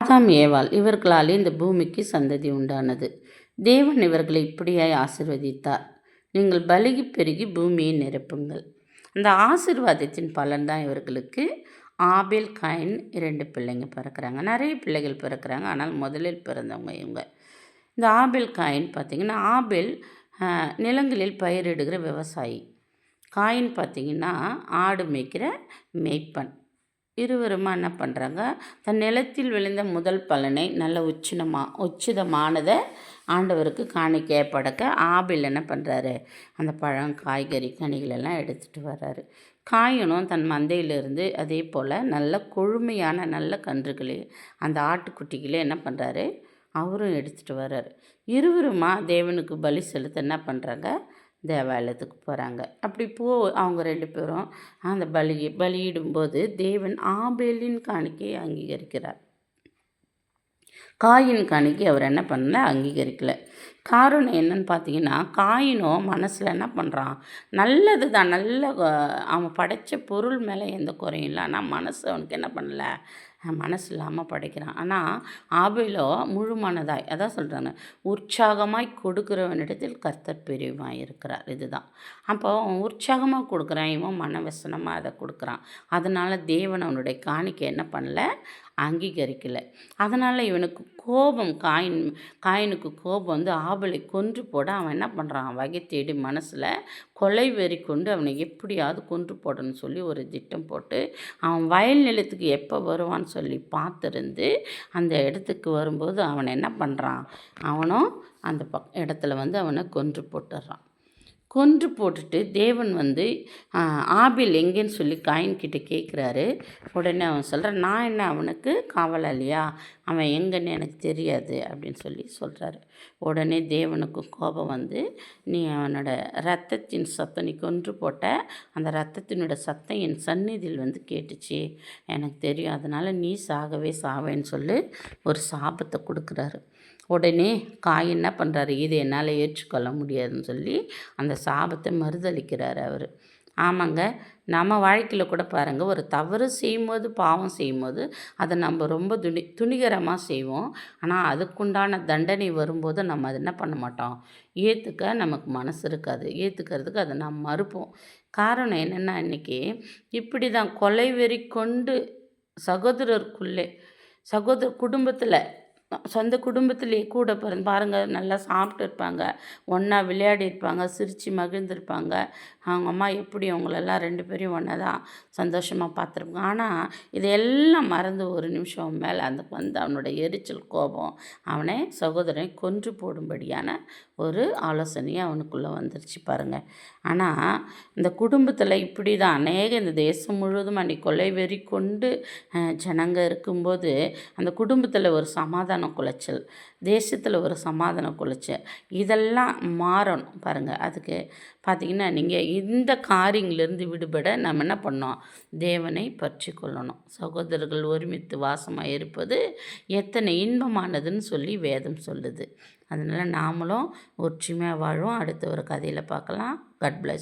ஆதாம் ஏவாள் இவர்களாலே இந்த பூமிக்கு சந்ததி உண்டானது. தேவன் இவர்களை இப்படியாய் ஆசிர்வதித்தார். நீங்கள் பலகி பெருகி பூமியை நிரப்புங்கள். அந்த ஆசிர்வாதத்தின் பலன் தான் இவர்களுக்கு. ஆபேல் காயின் இரண்டு பிள்ளைங்க பிறக்கிறாங்க. நிறைய பிள்ளைகள் பிறக்கிறாங்க. ஆனால் முதலில் பிறந்தவங்க இவங்க. இந்த ஆபேல் காயின் பார்த்திங்கன்னா ஆபேல் நிலங்களில் பயிரிடுகிற விவசாயி. காயின் பார்த்திங்கன்னா ஆடு மேய்க்கிற மேய்ப்பன். இருவருமா என்ன பண்ணுறாங்க தன் நிலத்தில் விளைந்த முதல் பலனை நல்ல உச்சினமா உச்சிதமானதை ஆண்டவருக்கு காணிக்கையை படக்க ஆபில் என்ன பண்ணுறாரு அந்த பழம் காய்கறி கனிகளெல்லாம் எடுத்துகிட்டு வர்றாரு. காயனும் தன் மந்தையிலிருந்து அதே போல் நல்ல கொழுமையான நல்ல கன்றுகளே அந்த ஆட்டுக்குட்டிகளே என்ன பண்ணுறாரு அவரும் எடுத்துகிட்டு வர்றாரு. இருவருமா தேவனுக்கு பலி செலுத்த என்ன பண்ணுறாங்க தேவாலயத்துக்கு போகிறாங்க அப்படி போ அவங்க ரெண்டு பேரும் அந்த பலி பலியிடும்போது தேவன் ஆபேலின் காணிக்கையை அங்கீகரிக்கிறார். காயின் காணிக்கை அவர் என்ன பண்ணல? அங்கீகரிக்கலை. காரணம் என்னன்னு பார்த்தீங்கன்னா காயினும் மனசில் என்ன பண்ணுறான் நல்லது தான் நல்ல அவன் படைத்த பொருள் மேலே எந்த குறையும் இல்லை. ஆனால் மனசு அவனுக்கு என்ன பண்ணல? மனசு இல்லாமல் படைக்கிறான். ஆனால் ஆபையிலோ முழு மனதாய் அதான் சொல்கிறாங்க உற்சாகமாய் கொடுக்குறவனிடத்தில் கர்த்தர் பெரியவாய் இருக்கிறார். இதுதான். அப்போ அவன் உற்சாகமாக கொடுக்குறான் இவன் மனவசனமாக அதை கொடுக்குறான். அதனால் தேவன் அவனுடைய காணிக்கை என்ன பண்ணல? அங்கீகரிக்கலை. அதனால் இவனுக்கு கோபம் காயின் காயினுக்கு கோபம் வந்து ஆபலை கொன்று போட அவன் என்ன பண்ணுறான் வகை தேடி மனசில் கொலை வெறி கொண்டு அவனை எப்படியாவது கொன்று போடணும்னு சொல்லி ஒரு திட்டம் போட்டு அவன் வயல் நிலத்துக்கு எப்போ வருவான்னு சொல்லி பார்த்துருந்து அந்த இடத்துக்கு வரும்போது அவனை என்ன பண்ணுறான் அவனும் அந்த பக் இடத்துல வந்து அவனை கொன்று போட்டுடுறான் கொன்று போட்டுட்டு தேவன் வந்து ஆபில் எங்கேன்னு சொல்லி காயின்கிட்ட கேட்குறாரு உடனே அவன் சொல்கிறான் நான் என்ன அவனுக்கு காவலாளியா அவன் எங்கன்னு எனக்கு தெரியாது அப்படின்னு சொல்லி சொல்கிறாரு உடனே தேவனுக்கு கோபம் வந்து நீ அவனோட ரத்தத்தின் சத்தம் நீ கொன்று போட்ட அந்த ரத்தத்தினோட சத்தம் என் சந்நிதியில் வந்து கேட்டுச்சு. எனக்கு தெரியும் அதனால் நீ சாகவே சாவேன்னு சொல்லி ஒரு சாபத்தை கொடுக்குறாரு. உடனே காய் என்ன பண்ணுறாரு இது என்னால் ஏற்றுக்கொள்ள முடியாதுன்னு சொல்லி அந்த சாபத்தை மறுதளிக்கிறார் அவர். ஆமாங்க நம்ம வாழ்க்கையில் கூட பாருங்கள் ஒரு தவறு செய்யும்போது பாவம் செய்யும்போது அதை நம்ம ரொம்ப துணி துணிகரமாக செய்வோம். ஆனால் அதுக்குண்டான தண்டனை வரும்போது நம்ம அதை என்ன பண்ண மாட்டோம்? ஏற்றுக்க நமக்கு மனசு இருக்காது. ஏற்றுக்கிறதுக்கு அதை நாம் மறுப்போம். காரணம் என்னென்னா இன்றைக்கி இப்படி தான் கொலை வெறி கொண்டு சகோதரருக்குள்ளே சகோதர குடும்பத்தில் சொந்த குடும்பத்திலே கூட பிறந்து பாருங்கள் நல்லா சாப்பிட்டு இருப்பாங்க ஒன்றா விளையாடி இருப்பாங்க சிரித்து மகிழ்ந்திருப்பாங்க அவங்க அம்மா எப்படி அவங்களெல்லாம் ரெண்டு பேரையும் ஒன்றா தான் சந்தோஷமாக பார்த்துருப்பாங்க. ஆனால் இதையெல்லாம் மறந்து ஒரு நிமிஷம் மேலே அந்த வந்து அவனோட எரிச்சல் கோபம் அவனை சகோதரனை கொன்று போடும்படியான ஒரு ஆலோசனையை அவனுக்குள்ளே வந்துருச்சு பாருங்கள் ஆனால் இந்த குடும்பத்தில் இப்படி தான் அநேக இந்த தேசம் முழுவதும் அன்றைக்கி கொலை வெறி கொண்டு ஜனங்க இருக்கும்போது அந்த குடும்பத்தில் ஒரு சமாதானம் சமாதான குலைச்சல் தேசத்தில் ஒரு சமாதான குலைச்சல் இதெல்லாம் மாறணும் பாருங்கள் அதுக்கு பார்த்திங்கன்னா நீங்கள் இந்த காரியங்கள்லேருந்து விடுபட நம்ம என்ன பண்ணோம் தேவனை பற்றி கொள்ளணும் சகோதரர்கள் ஒருமித்து வாசமாக இருப்பது எத்தனை இன்பமானதுன்னு சொல்லி வேதம் சொல்லுது. அதனால் நாமளும் ஒற்றுமையாக வாழும் அடுத்த ஒரு கதையில் பார்க்கலாம். Cut plus